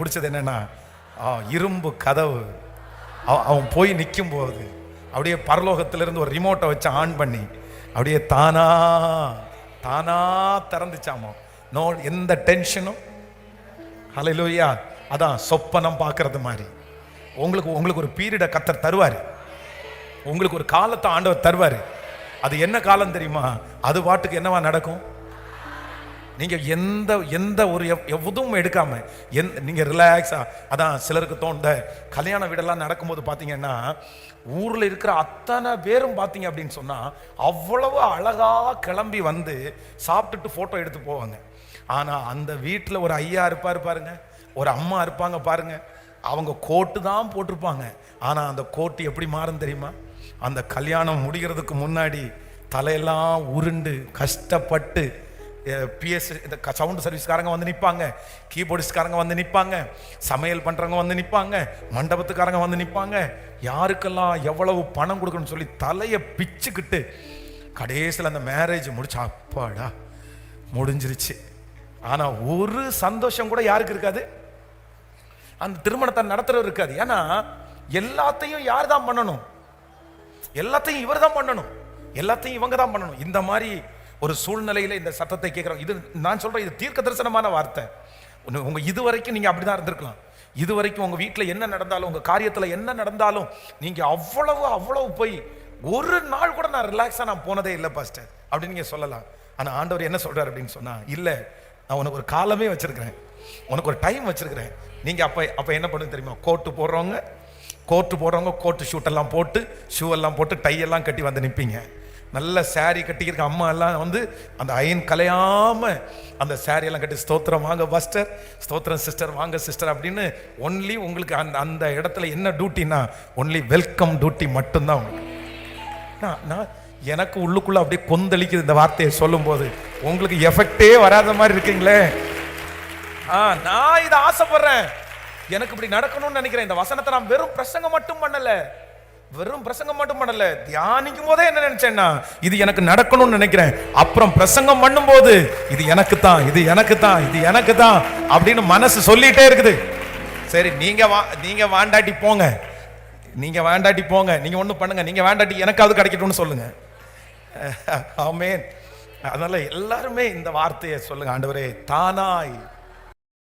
பிடிச்சது என்னன்னா ஆ, இரும்பு கதவு. அவன் போய் நிற்கும் போது அப்படியே பரலோகத்திலிருந்து ஒரு ரிமோட்டை வச்சு ஆன் பண்ணி அப்படியே தானா தானா திறந்துச்சாமோ நோ எந்த டென்ஷனும் ஹalleluya அதான் சொப்பனம் பார்க்கறது மாதிரி. உங்களுக்கு உங்களுக்கு ஒரு பீரியடை கத்தர் தருவார். உங்களுக்கு ஒரு காலத்தை ஆண்டவர் தருவார். அது என்ன காலம் தெரியுமா? அது பாட்டுக்கு என்னவா நடக்கும்? நீங்கள் எந்த எந்த ஒரு எவ்- எதுவும் எடுக்காமல் எந் நீங்கள் ரிலாக்ஸாக அதான் சிலருக்கு தோண்ட கல்யாண வீடெல்லாம் நடக்கும்போது பார்த்தீங்கன்னா ஊரில் இருக்கிற அத்தனை பேரும் பார்த்தீங்க அப்படின்னு சொன்னால் அவ்வளவு அழகாக கிளம்பி வந்து சாப்பிட்டுட்டு ஃபோட்டோ எடுத்து போவாங்க. ஆனால் அந்த வீட்டில் ஒரு ஐயா இருப்பாரு பாருங்க ஒரு அம்மா இருப்பாங்க பாருங்க அவங்க கோட்டு தான் போட்டிருப்பாங்க. ஆனால் அந்த கோட்டு எப்படி மாறும் தெரியுமா? அந்த கல்யாணம் முடிகிறதுக்கு முன்னாடி தலையெல்லாம் உருண்டு கஷ்டப்பட்டு பிஎஸ் இந்த சவுண்ட் சர்வீஸ்காரங்க வந்து நிற்பாங்க கீபோர்டிஸ்ட்காரங்க வந்து நிற்பாங்க சமையல் பண்ணுறவங்க வந்து நிற்பாங்க மண்டபத்துக்காரங்க வந்து நிற்பாங்க யாருக்கெல்லாம் எவ்வளவு பணம் கொடுக்கணும்னு சொல்லி தலையை பிச்சுக்கிட்டு கடைசியில் அந்த மேரேஜ் முடிச்சா அப்பாடா முடிஞ்சிருச்சு. ஆனால் ஒரு சந்தோஷம் கூட யாருக்கு இருக்காது? அந்த திருமணத்தை நடத்துகிறவர் இருக்காது. ஏன்னா எல்லாத்தையும் யார் தான் பண்ணணும்? எல்லாத்தையும் இவர் தான் பண்ணணும். எல்லாத்தையும் இவங்க தான் பண்ணணும். இந்த மாதிரி ஒரு சூழ்நிலையில் இந்த சத்தத்தை கேட்குறோம். இது நான் சொல்கிறேன் இது தீர்க்க தரிசனமான வார்த்தை. உங்கள் இது வரைக்கும் நீங்க அப்படிதான் இருந்திருக்கலாம். இது வரைக்கும் உங்கள் வீட்டில் என்ன நடந்தாலும் உங்கள் காரியத்தில் என்ன நடந்தாலும் நீங்கள் அவ்வளவு அவ்வளவு போய் ஒரு நாள் கூட நான் ரிலாக்ஸாக நான் போனதே இல்லை பாஸ்டர் அப்படின்னு நீங்கள் சொல்லலாம். ஆனால் ஆண்டவர் என்ன சொல்கிறார் அப்படின்னு சொன்னால் இல்லை நான் உனக்கு ஒரு காலமே வச்சுருக்கிறேன். உனக்கு ஒரு டைம் வச்சுருக்கிறேன். நீங்கள் அப்போ அப்போ என்ன பண்ணுங்க தெரியுமா? கோட்டு போடுறவங்க கோட்டு போடுறவங்க கோட்டு ஷூட்டெல்லாம் போட்டு ஷூ எல்லாம் போட்டு டை எல்லாம் கட்டி வந்து நிற்பீங்க நல்ல சாரி கட்டிக்கிற அம்மா எல்லாம் வந்து அந்த அயன் கலையாம அந்த சாரி எல்லாம் கட்டி ஸ்தோத்திரம் வாங்க பஸ்டர். ஸ்தோத்திரம் சிஸ்டர். வாங்க சிஸ்டர். அப்படின்னு ஒன்லி உங்களுக்கு அந்த அந்த இடத்துல என்ன டியூட்டினா ஒன்லி வெல்கம் டியூட்டி மட்டும்தான் உங்களுக்கு. நான் எனக்கு உள்ளுக்குள்ள அப்படியே கொந்தளிக்குது இந்த வார்த்தையை சொல்லும்போது. உங்களுக்கு எஃபெக்டே வராத மாதிரி இருக்கீங்களே. ஆ நான் இதை ஆசைப்படுறேன். எனக்கு இப்படி நடக்கணும்னு நினைக்கிறேன். இந்த வசனத்தை நான் வெறும் பிரசங்கம் மட்டும் பண்ணலை. வெறும் பிரசங்கம் மட்டும் பண்ணல தியானிக்கும் போதே என்ன நினைச்சேன்னா இது எனக்கு நடக்கணும்னு நினைக்கிறேன். அப்புறம் பிரசங்கம் பண்ணும்போது இது எனக்கு தான் இது எனக்கு தான் இது எனக்கு தான் அப்படின்னு மனசு சொல்லிட்டே இருக்குது. சரி நீங்க வா நீங்க வாண்டாட்டி போங்க. நீங்க வேண்டாட்டி போங்க. நீங்க ஒண்ணு பண்ணுங்க. நீங்க வேண்டாட்டி எனக்காவது கிடைக்கட்டும்னு சொல்லுங்க. ஆமென். அதனால எல்லாருமே இந்த வார்த்தையை சொல்லுங்க ஆண்டவரே தானாய்